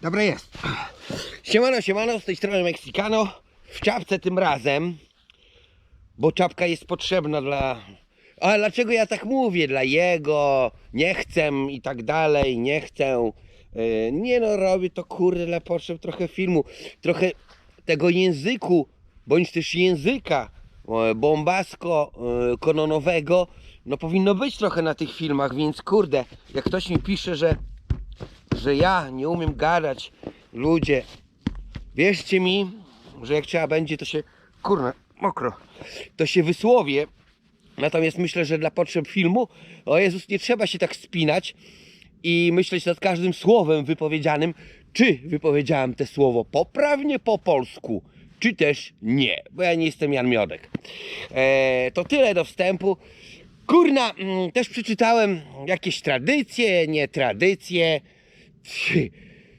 Dobra jest. Siemano, siemano, z tej strony Mexicano. W czapce tym razem, bo czapka jest potrzebna dla... Ale dlaczego ja tak mówię? Dla jego, nie chcę i tak dalej, nie chcę. Yy, Nie no, robię to kurde dla potrzeb trochę filmu, trochę tego języku, bądź też języka e, bombasko e, no powinno być trochę na tych filmach, więc kurde, jak ktoś mi pisze, że że ja nie umiem gadać, ludzie, wierzcie mi, że jak trzeba będzie, to się, kurna, mokro, to się wysłowię. Natomiast myślę, że dla potrzeb filmu, o Jezus, nie trzeba się tak spinać i myśleć nad każdym słowem wypowiedzianym, czy wypowiedziałem te słowo poprawnie po polsku, czy też nie, bo ja nie jestem Jan Miodek. E, to tyle do wstępu. Kurna, mm, też przeczytałem jakieś tradycje, nie tradycje,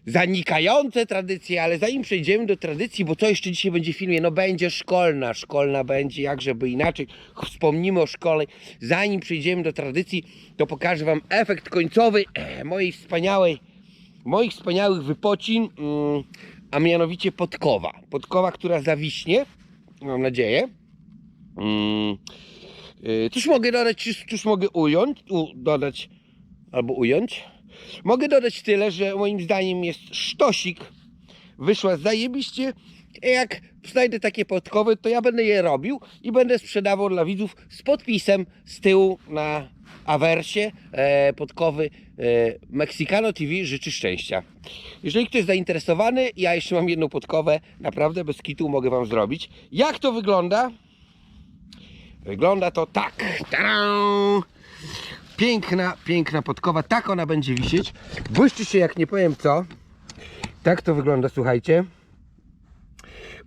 zanikające tradycje, ale zanim przejdziemy do tradycji, bo co jeszcze dzisiaj będzie w filmie? No będzie szkolna, szkolna będzie, jak żeby inaczej. Wspomnimy o szkole. Zanim przejdziemy do tradycji, to pokażę Wam efekt końcowy mojej wspaniałej, moich wspaniałych wypocin, mm, a mianowicie podkowa. Podkowa, która zawiśnie, mam nadzieję. Mm, y, Cóż mogę dodać, cóż mogę ująć, u, dodać albo ująć? Mogę dodać tyle, że moim zdaniem jest sztosik. Wyszła zajebiście. Jak znajdę takie podkowy, to ja będę je robił i będę sprzedawał dla widzów z podpisem z tyłu na awersie e, podkowy e, Mexicano TV życzy szczęścia. Jeżeli ktoś jest zainteresowany, ja jeszcze mam jedną podkowę, naprawdę bez kitu mogę Wam zrobić. Jak to wygląda? Wygląda to tak. Tadam! Piękna, piękna podkowa. Tak ona będzie wisieć. Błyszczy się jak nie powiem co. Tak to wygląda, słuchajcie.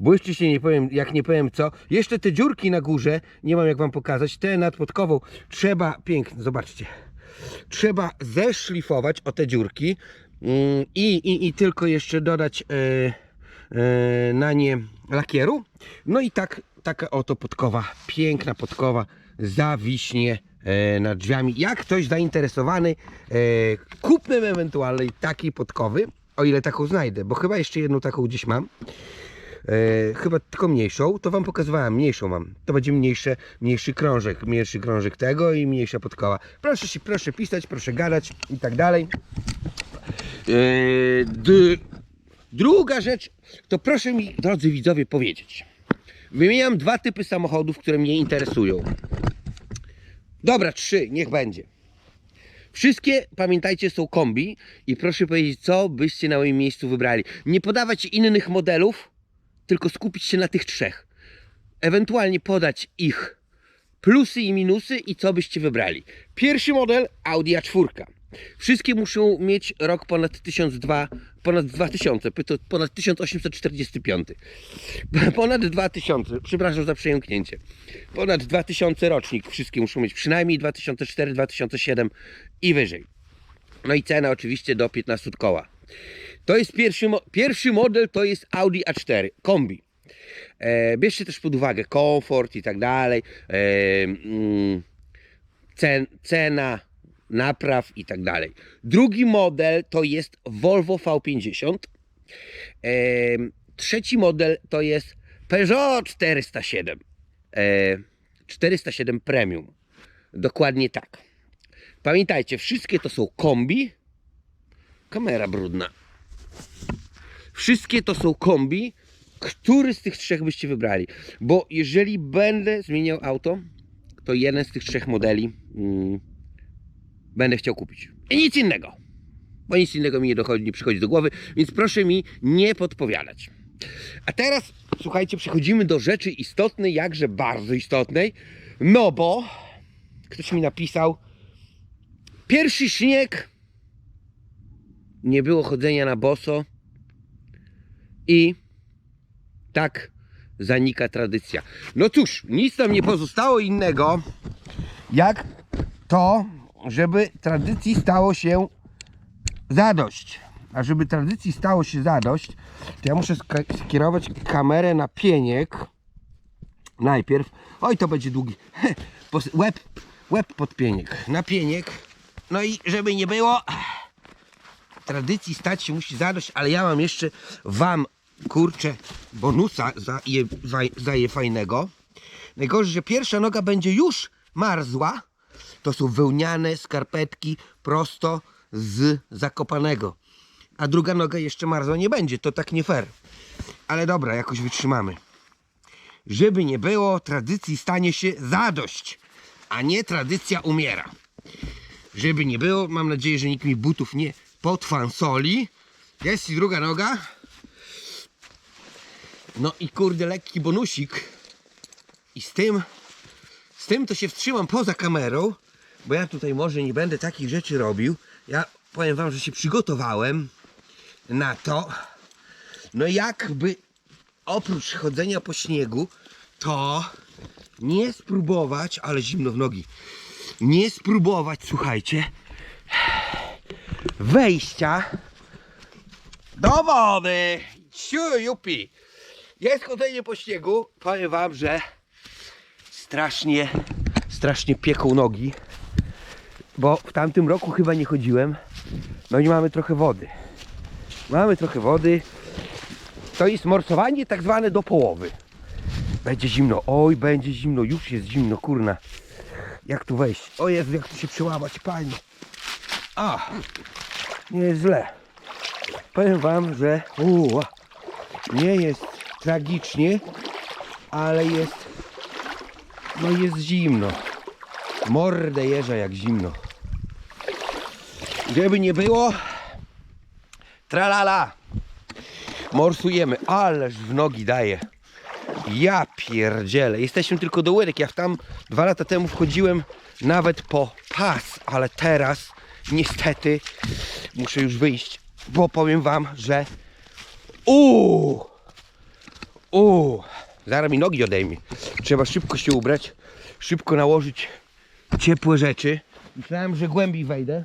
Błyszczy się nie powiem, jak nie powiem co. Jeszcze te dziurki na górze, nie mam jak wam pokazać. Te nad podkową trzeba, piękne, zobaczcie. Trzeba zeszlifować o te dziurki mm, i, i, i tylko jeszcze dodać e, e, na nie lakieru. No i tak, taka oto podkowa, piękna podkowa zawiśnie e, nad drzwiami. Jak ktoś zainteresowany e, kupnem ewentualnej takiej podkowy, o ile taką znajdę, bo chyba jeszcze jedną taką gdzieś mam. E, chyba tylko mniejszą, to wam pokazywałem, mniejszą mam. To będzie mniejsze, mniejszy krążek, mniejszy krążek tego i mniejsza podkoła. Proszę się, proszę pisać, proszę gadać i tak dalej. E, druga rzecz, to proszę mi, drodzy widzowie, powiedzieć. Wymieniam dwa typy samochodów, które mnie interesują. Dobra, trzy, niech będzie. Wszystkie, pamiętajcie, są kombi i proszę powiedzieć, co byście na moim miejscu wybrali. Nie podawać innych modelów, tylko skupić się na tych trzech. Ewentualnie podać ich plusy i minusy i co byście wybrali. Pierwszy model Audi A4. Wszystkie muszą mieć rok ponad 1002, ponad 2000, pyto- ponad 1845. Ponad 2000, przepraszam za przejęknięcie. Ponad 2000 rocznik wszystkie muszą mieć, przynajmniej 2004, 2007 i wyżej. No i cena oczywiście do 15 koła. To jest pierwszy, pierwszy model, to jest Audi A4 kombi. E, bierzcie też pod uwagę komfort i tak dalej. E, mm, cen, cena, napraw i tak dalej. Drugi model to jest Volvo V50. E, trzeci model to jest Peugeot 407. E, 407 Premium. Dokładnie tak. Pamiętajcie, wszystkie to są kombi. Kamera brudna. Wszystkie to są kombi. Który z tych trzech byście wybrali? Bo jeżeli będę zmieniał auto, to jeden z tych trzech modeli mm, będę chciał kupić. I nic innego. Bo nic innego mi nie dochodzi, nie przychodzi do głowy, więc proszę mi nie podpowiadać. A teraz, słuchajcie, przechodzimy do rzeczy istotnej, jakże bardzo istotnej. No bo ktoś mi napisał, pierwszy śnieg, nie było chodzenia na boso i tak zanika tradycja. No cóż, nic nam nie pozostało innego, jak to, żeby tradycji stało się zadość. A żeby tradycji stało się zadość, to ja muszę sk- skierować kamerę na pieniek. Najpierw. Oj, to będzie długi. Łeb, łeb pod pieniek. Na pieniek. No i żeby nie było, tradycji stać się musi zadość, ale ja mam jeszcze wam, kurczę, bonusa za je, za je fajnego. Najgorzej, że pierwsza noga będzie już marzła. To są wełniane skarpetki prosto z Zakopanego. A druga noga jeszcze marzła nie będzie, to tak nie fair. Ale dobra, jakoś wytrzymamy. Żeby nie było, tradycji stanie się zadość, a nie tradycja umiera. Żeby nie było, mam nadzieję, że nikt mi butów nie potwansoli. Jest i druga noga. No i kurde, lekki bonusik. I z tym, z tym to się wstrzymam poza kamerą, bo ja tutaj może nie będę takich rzeczy robił. Ja powiem wam, że się przygotowałem na to. No jakby oprócz chodzenia po śniegu, to nie spróbować, ale zimno w nogi, nie spróbować, słuchajcie, wejścia do wody. Ciu, jupi. Jest chodzenie po śniegu, powiem wam, że strasznie, strasznie pieką nogi, bo w tamtym roku chyba nie chodziłem, no i mamy trochę wody. Mamy trochę wody, to jest morsowanie tak zwane do połowy. Będzie zimno, oj, będzie zimno, już jest zimno, kurna. Jak tu wejść? O Jezu, jak tu się przełamać, panie. A, nie jest źle. Powiem wam, że uła, nie jest tragicznie, ale jest, no jest zimno. Mordę jeża jak zimno. Żeby nie było, tralala morsujemy, ależ w nogi daje. Ja pierdzielę. Jesteśmy tylko do łydek. Ja tam dwa lata temu wchodziłem nawet po pas, ale teraz niestety muszę już wyjść, bo powiem wam, że uuu, uuu, zaraz mi nogi odejmie. Trzeba szybko się ubrać, szybko nałożyć ciepłe rzeczy. Myślałem, że głębiej wejdę.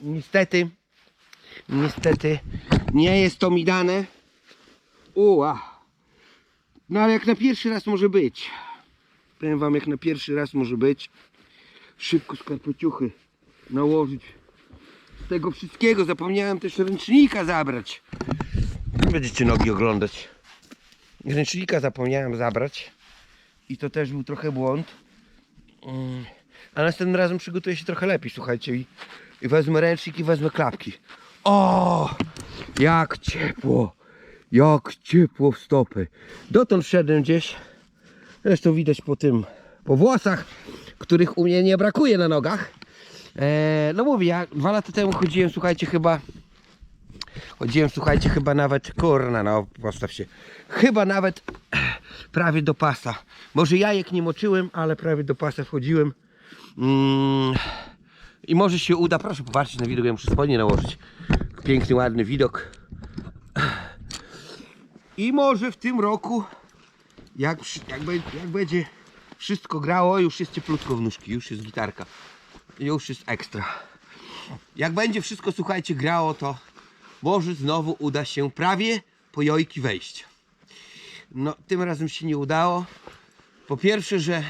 Niestety, niestety nie jest to mi dane. Uła. No ale jak na pierwszy raz może być. Powiem wam jak na pierwszy raz może być. Szybko skarpeciuchy nałożyć. Z tego wszystkiego zapomniałem też ręcznika zabrać. Będziecie nogi oglądać. Ręcznika zapomniałem zabrać. I to też był trochę błąd. Mm. A następnym razem przygotuję się trochę lepiej, słuchajcie. I, wezmę ręcznik i wezmę klapki. O! Jak ciepło! Jak ciepło w stopy. Dotąd szedłem gdzieś. Zresztą widać po tym, po włosach, których u mnie nie brakuje na nogach. Eee, no mówię, ja dwa lata temu chodziłem, słuchajcie, chyba. Chodziłem, słuchajcie, chyba nawet. Kurna, no, postaw się. Chyba nawet prawie do pasa. Może jajek nie moczyłem, ale prawie do pasa wchodziłem. Mm, I może się uda. Proszę popatrzeć na widok, ja muszę spodnie nałożyć. Piękny, ładny widok. I może w tym roku, jak, jak, jak będzie wszystko grało, już jest cieplutko w nóżki, już jest gitarka. Już jest ekstra. Jak będzie wszystko, słuchajcie, grało, to może znowu uda się prawie po jojki wejść. No, tym razem się nie udało. Po pierwsze, że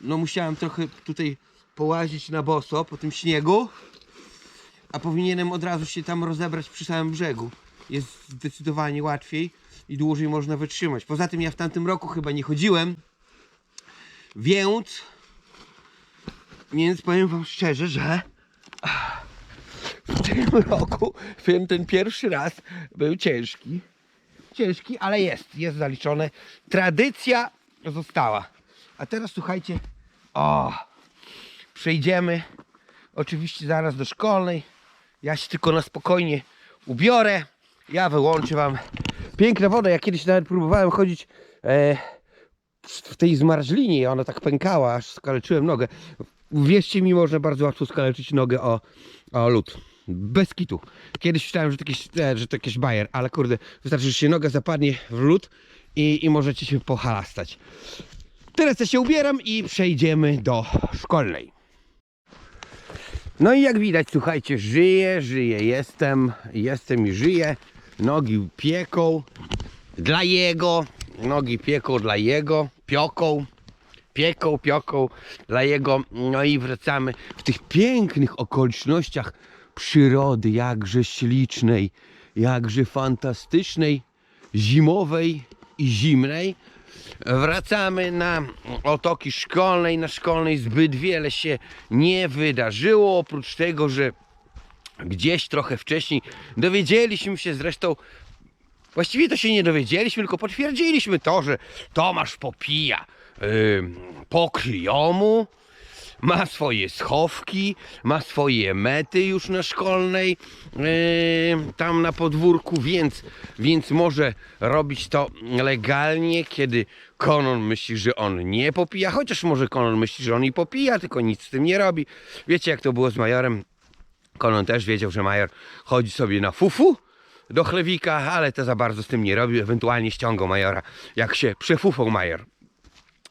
no musiałem trochę tutaj połazić na boso po tym śniegu, a powinienem od razu się tam rozebrać przy samym brzegu. Jest zdecydowanie łatwiej i dłużej można wytrzymać. Poza tym ja w tamtym roku chyba nie chodziłem, więc więc powiem wam szczerze, że w tym roku ten, ten pierwszy raz był ciężki. Ciężki, ale jest, jest zaliczone. Tradycja została. A teraz słuchajcie, przejdziemy oczywiście zaraz do szkolnej. Ja się tylko na spokojnie ubiorę. Ja wyłączę wam piękna woda. Ja kiedyś nawet próbowałem chodzić e, w tej zmarzlinie ona tak pękała, aż skaleczyłem nogę. Wierzcie mi, można bardzo łatwo skaleczyć nogę o, o lód. Bez kitu. Kiedyś myślałem, że to jakieś, e, że to jakieś bajer, ale kurde, wystarczy, że się noga zapadnie w lód i, i możecie się pohalastać. Teraz ja się ubieram i przejdziemy do szkolnej. No i jak widać, słuchajcie, żyję, żyję, jestem, jestem i żyję. Nogi pieką dla jego, nogi pieką dla jego, pioką, pieką, pioką dla jego. No i wracamy w tych pięknych okolicznościach przyrody, jakże ślicznej, jakże fantastycznej, zimowej i zimnej. Wracamy na otoki szkolnej. Na szkolnej zbyt wiele się nie wydarzyło, oprócz tego, że gdzieś trochę wcześniej dowiedzieliśmy się zresztą, właściwie to się nie dowiedzieliśmy, tylko potwierdziliśmy to, że Tomasz popija yy, pokryjomu, ma swoje schowki, ma swoje mety już na szkolnej, yy, tam na podwórku, więc, więc może robić to legalnie, kiedy Konon myśli, że on nie popija, chociaż może Konon myśli, że on i popija, tylko nic z tym nie robi. Wiecie jak to było z Majorem? Konon też wiedział, że Major chodzi sobie na fufu do chlewika, ale to za bardzo z tym nie robił, ewentualnie ściągał Majora, jak się przefufał Major.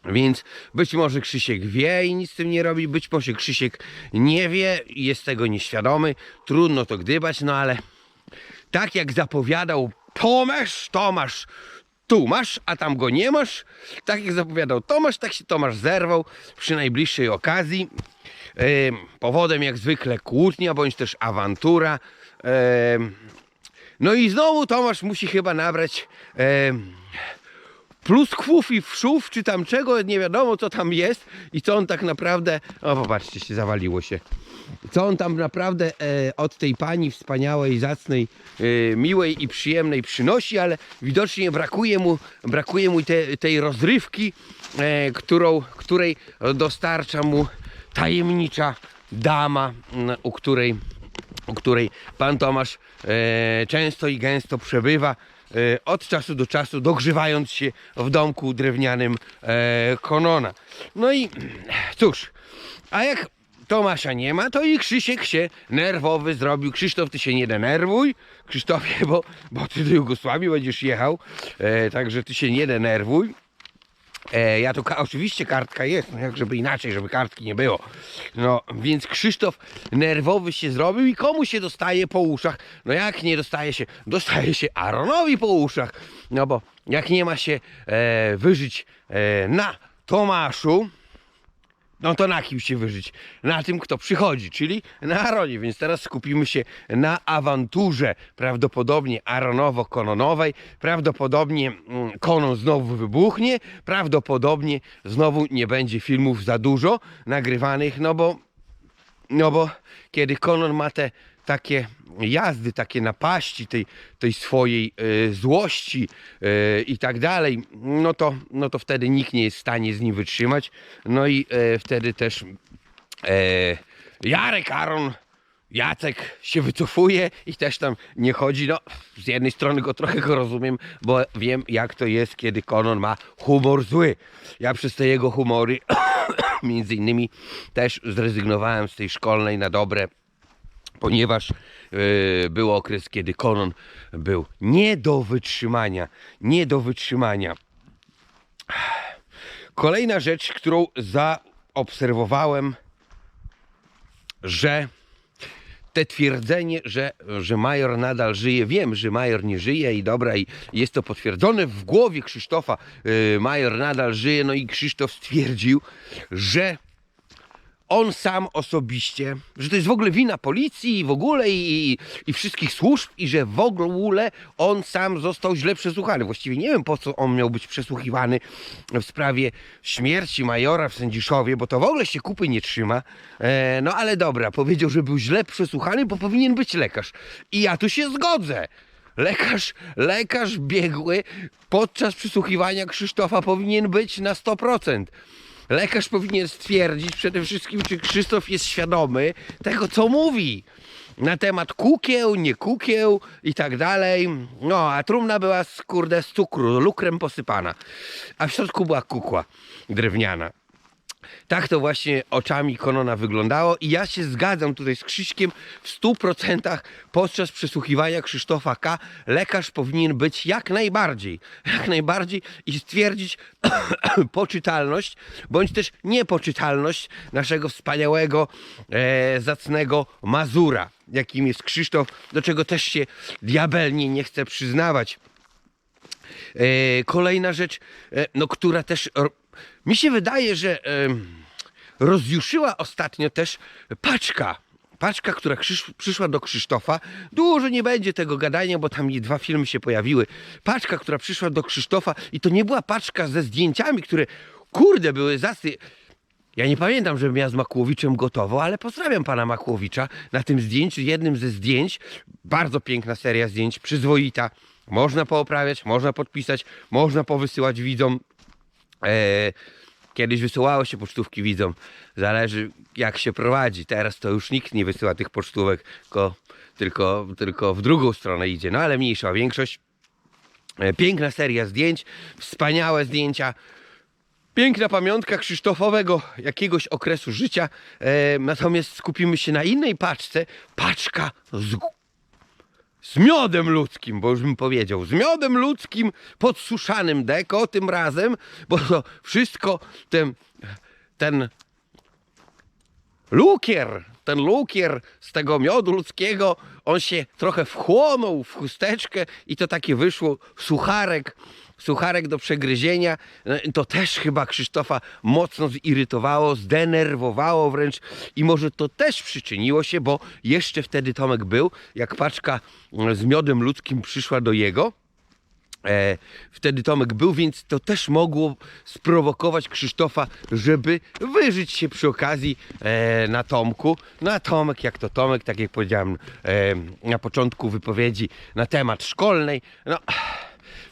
Więc być może Krzysiek wie i nic z tym nie robi, być może Krzysiek nie wie i jest tego nieświadomy. Trudno to gdybać, no ale tak jak zapowiadał Tomasz, Tomasz, tu masz, a tam go nie masz. Tak jak zapowiadał Tomasz, tak się Tomasz zerwał przy najbliższej okazji. Em, powodem jak zwykle kłótnia, bądź też awantura. Em, no i znowu Tomasz musi chyba nabrać em, pluskwów i wszów, czy tam czego, nie wiadomo co tam jest i co on tak naprawdę, o popatrzcie się, zawaliło się. Co on tam naprawdę e, od tej pani wspaniałej, zacnej, e, miłej i przyjemnej przynosi, ale widocznie brakuje mu, brakuje mu te, tej rozrywki, e, którą, której dostarcza mu tajemnicza dama, u której u której pan Tomasz e, często i gęsto przebywa od czasu do czasu, dogrzewając się w domku drewnianym e, Konona. No i cóż, a jak Tomasza nie ma, to i Krzysiek się nerwowy zrobił. Krzysztof, ty się nie denerwuj. Krzysztofie, bo, bo ty do Jugosławii będziesz jechał, e, także ty się nie denerwuj. E, ja tu oczywiście kartka jest, no jak żeby inaczej, żeby kartki nie było. No więc Krzysztof nerwowy się zrobił i komu się dostaje po uszach? No jak nie dostaje się? Dostaje się Aaronowi po uszach. No bo jak nie ma się e, wyżyć e, na Tomaszu, no to na kim się wyżyć? Na tym, kto przychodzi, czyli na Aaronie. Więc teraz skupimy się na awanturze, prawdopodobnie Aaronowo-Kononowej. Prawdopodobnie mm, Konon znowu wybuchnie. Prawdopodobnie znowu nie będzie filmów za dużo nagrywanych, no bo no bo kiedy Konon ma te takie jazdy, takie napaści tej, tej swojej e, złości e, i tak dalej, no to, no to wtedy nikt nie jest w stanie z nim wytrzymać. No i e, wtedy też e, Jarek Aaron Jacek się wycofuje i też tam nie chodzi. No, z jednej strony go trochę go rozumiem, bo wiem jak to jest, kiedy Konon ma humor zły. Ja przez te jego humory między innymi też zrezygnowałem z tej szkolnej na dobre, ponieważ yy, był okres, kiedy Konon był nie do wytrzymania, nie do wytrzymania. Kolejna rzecz, którą zaobserwowałem, że te twierdzenie, że, że Major nadal żyje, wiem, że Major nie żyje i dobra, i jest to potwierdzone w głowie Krzysztofa, yy, Major nadal żyje, no i Krzysztof stwierdził, że on sam osobiście, że to jest w ogóle wina policji i w ogóle i, i, wszystkich służb i że w ogóle on sam został źle przesłuchany. Właściwie nie wiem po co on miał być przesłuchiwany w sprawie śmierci majora w Sędziszowie, bo to w ogóle się kupy nie trzyma. E, no ale dobra, powiedział, że był źle przesłuchany, bo powinien być lekarz. I ja tu się zgodzę. Lekarz, lekarz biegły podczas przesłuchiwania Krzysztofa powinien być na 100%. Lekarz powinien stwierdzić przede wszystkim, czy Krzysztof jest świadomy tego, co mówi na temat kukieł, nie kukieł i tak dalej. No, a trumna była z, kurde, z cukru, lukrem posypana, a w środku była kukła drewniana. Tak to właśnie oczami Konona wyglądało i ja się zgadzam tutaj z Krzyśkiem w 100% podczas przesłuchiwania Krzysztofa K. Lekarz powinien być jak najbardziej, jak najbardziej i stwierdzić poczytalność, bądź też niepoczytalność naszego wspaniałego, e, zacnego Mazura, jakim jest Krzysztof, do czego też się diabelnie nie chce przyznawać. E, kolejna rzecz, e, no, która też mi się wydaje, że rozjuszyła ostatnio też paczka Paczka, która przyszła do Krzysztofa. Dużo nie będzie tego gadania, bo tam dwa filmy się pojawiły. Paczka, która przyszła do Krzysztofa i to nie była paczka ze zdjęciami, które kurde były zasy. Ja nie pamiętam, żebym ja z Makłowiczem gotował, ale pozdrawiam pana Makłowicza na tym zdjęciu, jednym ze zdjęć. Bardzo piękna seria zdjęć, przyzwoita. Można pooprawiać, można podpisać, można powysyłać widzom. E, kiedyś wysyłało się pocztówki widzom. Zależy jak się prowadzi. Teraz to już nikt nie wysyła tych pocztówek, tylko, tylko, tylko w drugą stronę idzie. No ale mniejsza większość. E, Piękna seria zdjęć, wspaniałe zdjęcia. Piękna pamiątka Krzysztofowego jakiegoś okresu życia. E, natomiast skupimy się na innej paczce. Paczka z, z miodem ludzkim, bo już bym powiedział. Z miodem ludzkim podsuszanym deko tym razem, bo to wszystko ten, ten lukier, ten lukier z tego miodu ludzkiego, on się trochę wchłonął w chusteczkę i to takie wyszło sucharek, sucharek do przegryzienia. No, To też chyba Krzysztofa mocno zirytowało, zdenerwowało wręcz i może to też przyczyniło się, bo jeszcze wtedy Tomek był, jak paczka mm, z miodem ludzkim przyszła do jego. E, wtedy Tomek był, więc to też mogło sprowokować Krzysztofa, żeby wyżyć się przy okazji e, na Tomku. No a Tomek, jak to Tomek, tak jak powiedziałem e, na początku wypowiedzi na temat szkolnej, no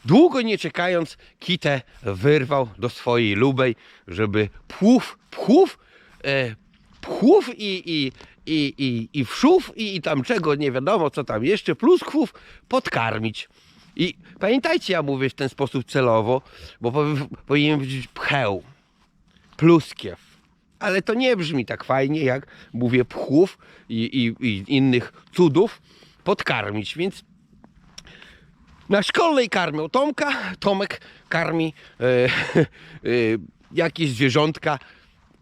długo nie czekając, kitę wyrwał do swojej lubej, żeby płów, płów, e, płów i, i, i, i, i wszów i, i tam czego nie wiadomo co tam jeszcze, pluskwów podkarmić. I pamiętajcie, ja mówię w ten sposób celowo, bo powi- powinien być pcheł, pluskiew. Ale to nie brzmi tak fajnie, jak mówię pchłów i, i, i innych cudów podkarmić, więc na szkolnej karmią Tomka, Tomek karmi e, e, jakieś zwierzątka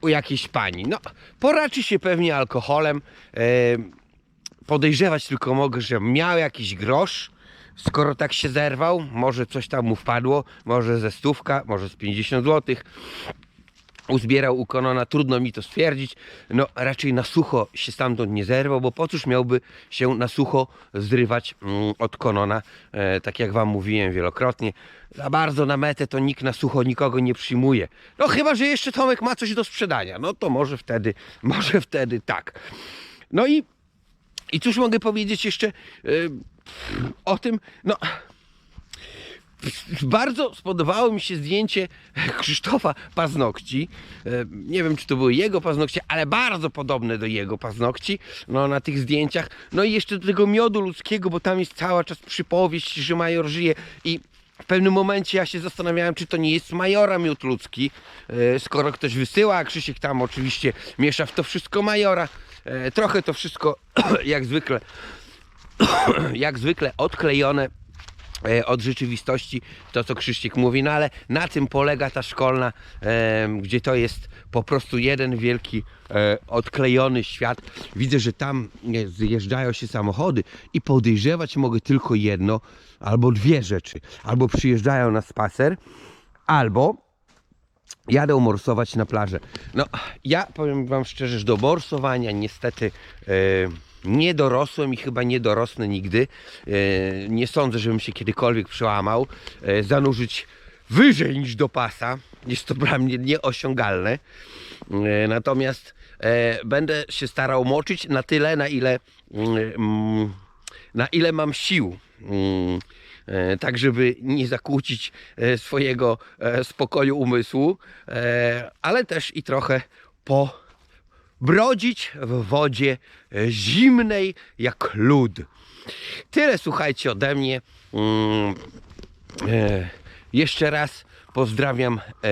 u jakiejś pani. No, poraczy się pewnie alkoholem. E, podejrzewać tylko mogę, że miał jakiś grosz. Skoro tak się zerwał, może coś tam mu wpadło, może ze stówka, może z 50 zł. Uzbierał u Konona, trudno mi to stwierdzić. No raczej na sucho się stamtąd nie zerwał, bo po cóż miałby się na sucho zrywać mm, od Konona, e, tak jak wam mówiłem wielokrotnie. Za bardzo na metę to nikt na sucho nikogo nie przyjmuje. No chyba, że jeszcze Tomek ma coś do sprzedania. No to może wtedy, może wtedy tak. No i, i cóż mogę powiedzieć jeszcze e, o tym? No bardzo spodobało mi się zdjęcie Krzysztofa paznokci. E, Nie wiem, czy to były jego paznokcie, ale bardzo podobne do jego paznokci no, na tych zdjęciach. No i jeszcze do tego miodu ludzkiego, bo tam jest cała czas przypowieść, że major żyje i w pewnym momencie ja się zastanawiałem, czy to nie jest majora miód ludzki, e, skoro ktoś wysyła, a Krzysiek tam oczywiście miesza w to wszystko majora. E, Trochę to wszystko jak zwykle jak zwykle odklejone od rzeczywistości, to co Krzyściek mówi, no ale na tym polega ta szkolna, em, gdzie to jest po prostu jeden wielki e, odklejony świat. Widzę, że tam e, zjeżdżają się samochody i podejrzewać mogę tylko jedno albo dwie rzeczy. Albo przyjeżdżają na spacer, albo jadę morsować na plażę. No, ja powiem Wam szczerze, że do morsowania niestety e, nie dorosłem i chyba nie dorosnę nigdy. E, nie sądzę, żebym się kiedykolwiek przełamał. E, zanurzyć wyżej niż do pasa jest to dla mnie nieosiągalne. E, natomiast będę się starał moczyć na tyle, na ile, mm, na ile mam sił. Mm, tak żeby nie zakłócić swojego spokoju umysłu, ale też i trochę pobrodzić w wodzie e, zimnej jak lód. Tyle słuchajcie ode mnie. Mm, e, Jeszcze raz pozdrawiam e,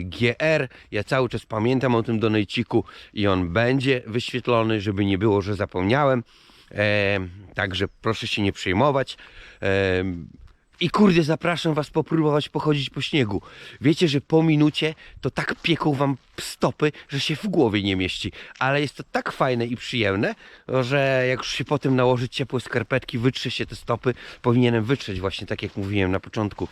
GR. Ja cały czas pamiętam o tym donejciku i on będzie wyświetlony, żeby nie było, że zapomniałem. Także proszę się nie przejmować. I kurde, zapraszam Was popróbować pochodzić po śniegu. Wiecie, że po minucie to tak pieką Wam stopy, że się w głowie nie mieści. Ale jest to tak fajne i przyjemne, że jak już się potem nałoży ciepłe skarpetki, wytrze się te stopy, powinienem wytrzeć właśnie tak jak mówiłem na początku.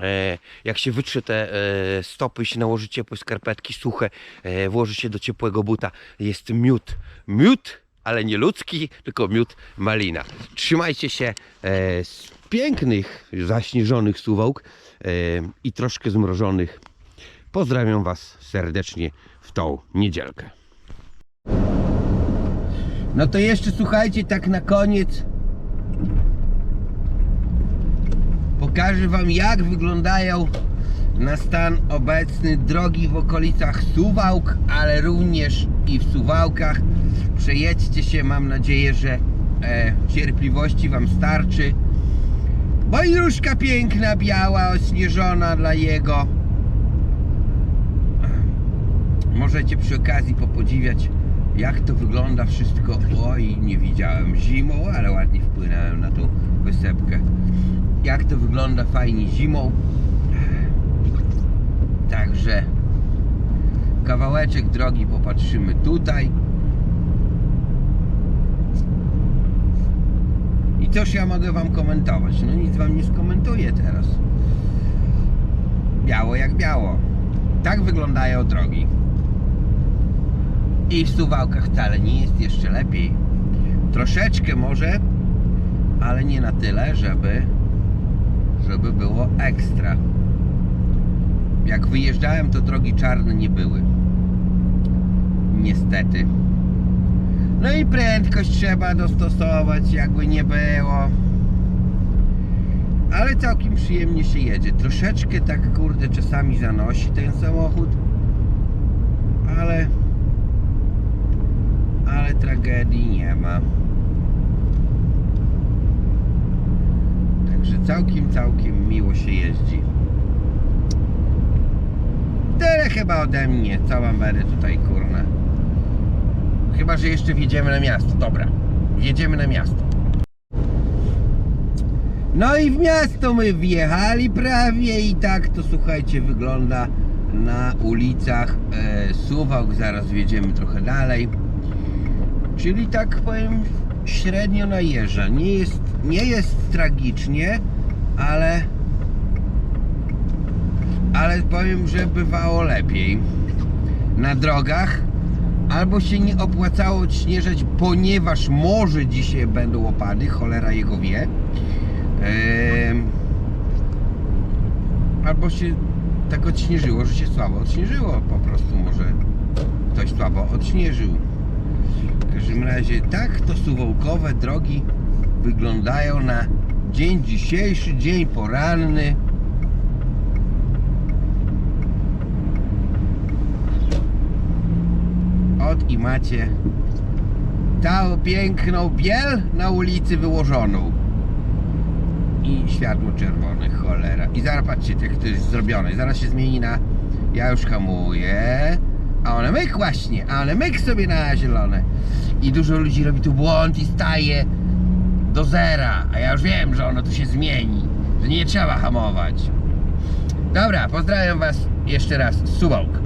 E, jak się wytrze te e, stopy i się nałoży ciepłe skarpetki suche, e, włoży się do ciepłego buta, jest miód. Miód ale nie ludzki, tylko miód malina. Trzymajcie się e, z pięknych, zaśnieżonych suwałk e, i troszkę zmrożonych. Pozdrawiam Was serdecznie w tą niedzielkę. No to jeszcze słuchajcie, tak na koniec pokażę Wam jak wyglądają na stan obecny drogi w okolicach Suwałk, ale również i w Suwałkach. Przejedźcie się, mam nadzieję, że e, cierpliwości Wam starczy. Bojruszka piękna, biała, ośnieżona dla jego. Możecie przy okazji popodziwiać jak to wygląda wszystko. Oj, nie widziałem zimą, ale ładnie wpłynąłem na tą wysepkę. Jak to wygląda fajnie zimą. Także kawałeczek drogi popatrzymy tutaj. I cóż ja mogę wam komentować? No nic wam nie skomentuję teraz. Biało jak biało. Tak wyglądają drogi. I w Suwałkach wcale nie jest jeszcze lepiej. Troszeczkę może, ale nie na tyle, żeby żeby było ekstra. Jak wyjeżdżałem, to drogi czarne nie były. Niestety. No i prędkość trzeba dostosować, jakby nie było. Ale całkiem przyjemnie się jedzie. Troszeczkę tak kurde czasami zanosi ten samochód. Ale ale tragedii nie ma. Także całkiem, całkiem miło się jeździ. Tyle chyba ode mnie, co wam będę tutaj kurna. Chyba, że jeszcze wjedziemy na miasto. Dobra, wjedziemy na miasto. No i w miasto my wjechali prawie i tak to słuchajcie wygląda na ulicach e, Suwałk. Zaraz wjedziemy trochę dalej. Czyli tak powiem średnio najeżdża. Nie jest, nie jest tragicznie, ale ale powiem, że bywało lepiej. Na drogach albo się nie opłacało śnieżać, ponieważ może dzisiaj będą opady, cholera jego wie. Albo się tak odśnieżyło, że się słabo odśnieżyło po prostu. Może ktoś słabo odśnieżył. W każdym razie tak to suwałkowe drogi wyglądają na dzień dzisiejszy, dzień poranny. I macie tą piękną biel na ulicy wyłożoną. I światło czerwone, cholera. I zaraz patrzcie, jak to jest zrobione. Zaraz się zmieni na ja już hamuję. A one myk właśnie, a one myk sobie na zielone. I dużo ludzi robi tu błąd i staje do zera. A ja już wiem, że ono tu się zmieni. Że nie trzeba hamować. Dobra, pozdrawiam was jeszcze raz Suwałk.